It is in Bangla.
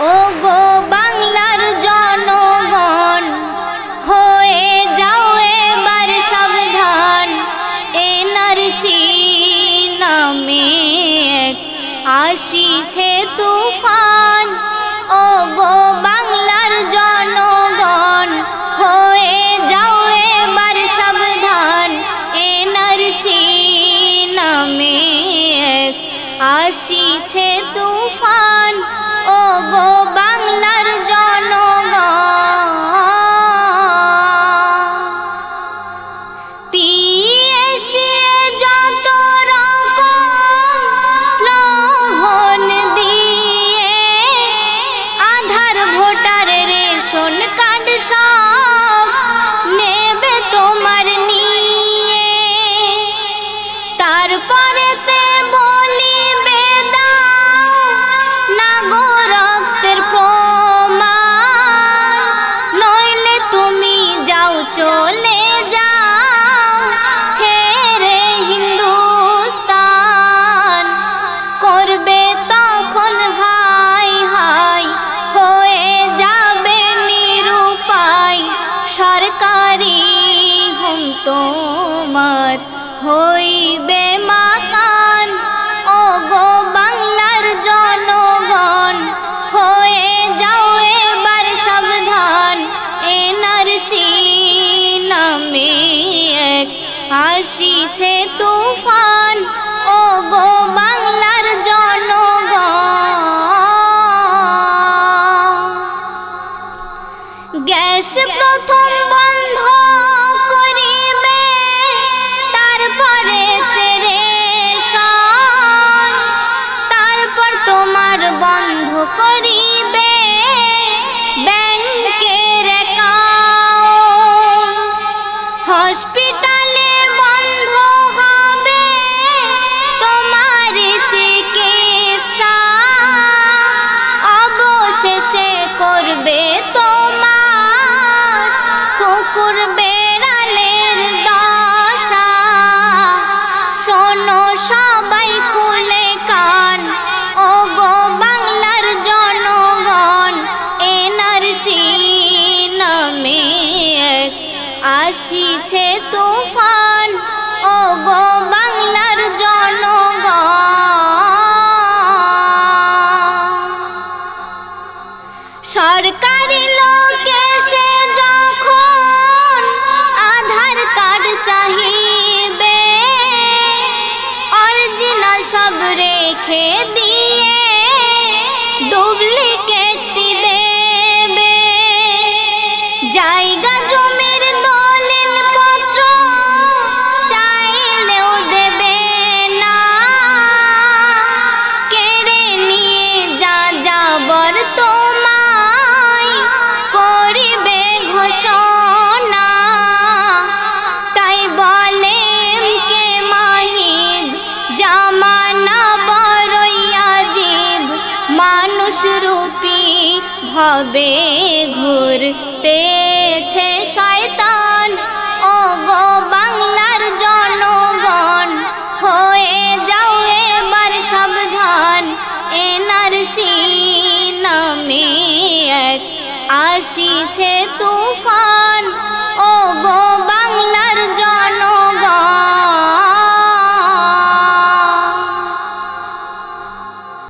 ও বাংলার জনগণ, হয়ে যাও এবার সাবধান। এনারসি নামে আসিছে তুফান। ও গো বাংলার জনগণ, হয়ে যাও এবার সাবধান। এনারসি নামে আসিছে তুফান। ও গো হইবে মাকান ও গো বাংলার জনগণ, হয়ে যাও এবার সাবধান। এনারসি নামে এক আসিছে তুফান। তোমার বন্ধ করিবে আসিছে তুফান। ও গো বাংলার জনগণ। সরকারি লোকে ভবে ঘুরতেছে শয়তান। ও গো বাংলার জনগণ, হয়ে যাও এবার সাবধান। এনারসি নামে এক আসিছে তুফান।